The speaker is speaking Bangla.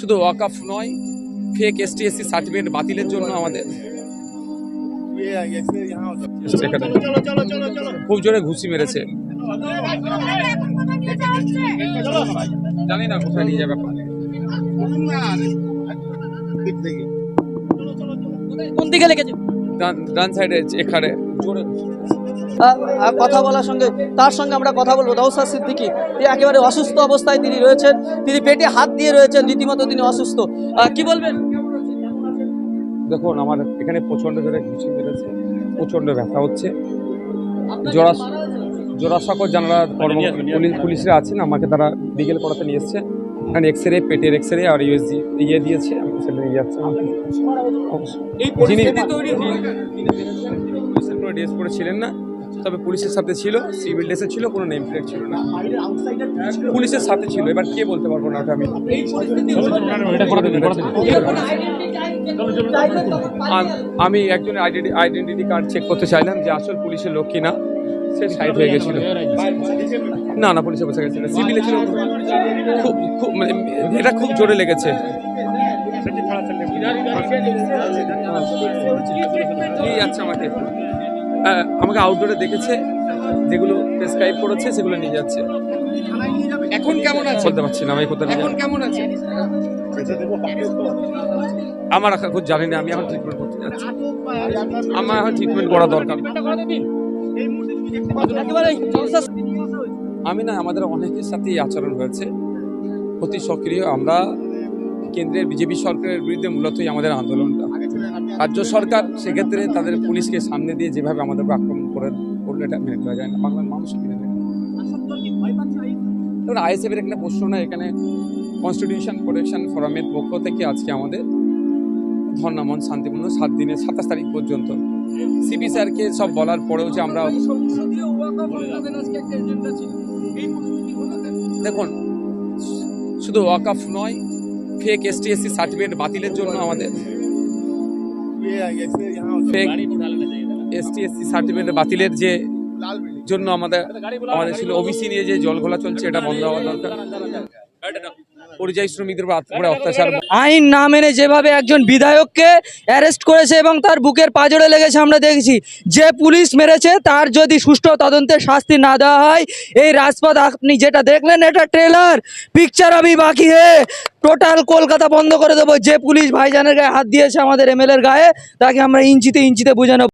শুধু ওয়াকাফ নয় ফেক এসটি এসসি সার্টিফিকেট বাতিলের জন্য আমাদের। খুব জোরে ঘুষি মেরেছে। জানি না কোথায় নিয়ে যাবে কোন দিকে লেগেছে? ডান- ডান সাইডে এখানে। জোরে। কথা বলার সঙ্গে তার সঙ্গে আমরা কথা বলব। নৌসাদ সিদ্দিকি তিনি একেবারে অসুস্থ অবস্থায় তিনি রয়েছেন। তিনি পেটে হাত দিয়ে রয়েছেন রীতিমতো তিনি অসুস্থ। কি বলবেন? দেখুন আমার এখানে প্রচণ্ড জোরে ঘুষি মেরেছে প্রচণ্ড ব্যথা হচ্ছে। জোড়া জোড়াসাঁকর পুলিশ পুলিশরা আছেন আমাকে তারা বিকেল করাতে নিয়ে এসছে। এখানে এক্স রে পেটের এক্স রে আর ইউএসজি ইয়ে দিয়েছে। আমি সেটা নিয়ে যাচ্ছি। এই তৈরি পুলিশের ড্রেস পরে ছিলেন না। তবে পুলিশের সাথে ছিল সিভিল ড্রেসে ছিল, কোনো নেম প্লেট ছিল না। পুলিশের সাথে ছিল, এবার কে বলতে পারব না ওটা আমি। আমি একজনের আইডেন্টি আইডেন্টিটি কার্ড চেক করতে চাইলাম যে আসল পুলিশের লোক কিনা, সে সাইড হয়ে গেছিল। না না পুলিশে বসে গেছিল সিভিলে ছিল। খুব খুব মানে এটা খুব জোরে লেগেছে। যাচ্ছে আমাকে। আমাকে আউটডোরে দেখেছে যেগুলো প্রেসক্রাইব করেছে সেগুলো নিয়ে যাচ্ছে। এখন কেমন আছে? বলতে পারছি না আমি কোথায় এখন কেমন আছে? আমার এখন খুব জানি না আমি এখন ট্রিটমেন্ট করতে যাচ্ছি। আমার এখন ট্রিটমেন্ট করা দরকার। আমি না আমাদের অনেকের সাথেই আচরণ হয়েছে। অতি সক্রিয় আমরা কেন্দ্রের বিজেপি সরকারের বিরুদ্ধে মূলতই আমাদের আন্দোলনটা। রাজ্য সরকার সেক্ষেত্রে তাদের পুলিশকে সামনে দিয়ে যেভাবে আমাদের আক্রমণ করে করলে এটা মেনে নেওয়া যায় না। বাংলার মানুষ মেনে নেয় না। ধরুন আইএসএফ এর এখানে প্রশ্ন না এখানে কনস্টিটিউশন প্রোটেকশন ফোরামের পক্ষ থেকে আজকে আমাদের ধর্নামন শান্তিপূর্ণ সাত দিনে সাতাশ তারিখ পর্যন্ত। সিপি স্যারকে সব বলার পরেও যে আমরা দেখুন শুধু ওয়াকাফ নয় ফেক এসটি এসসি সার্টিফিকেট বাতিলের জন্য আমাদের এসটি এসসি সার্টিফিকেট বাতিলের যে জন্য আমাদের আমাদের ছিল ওবিসি নিয়ে যে জল ঘোলা চলছে এটা বন্ধ হওয়া দরকার আইন না মেনে যেভাবে একজন বিধায়ককে অ্যারেস্ট করেছে এবং তার বুকের পাজরে লেগেছে আমরা দেখেছি। যে পুলিশ মেরেছে, তার যদি সুষ্ঠু তদন্তে শাস্তি না দেওয়া হয়, এই রাজপথ আপনি যেটা দেখলেন, এটা ট্রেলার পিকচার আমি বাকি হে। টোটাল কলকাতা বন্ধ করে দেবো। যে পুলিশ ভাইজানের গায়ে হাত দিয়েছে আমাদের এমএলএর গায়ে, তাকে আমরা ইঞ্চিতে ইঞ্চিতে বুঝে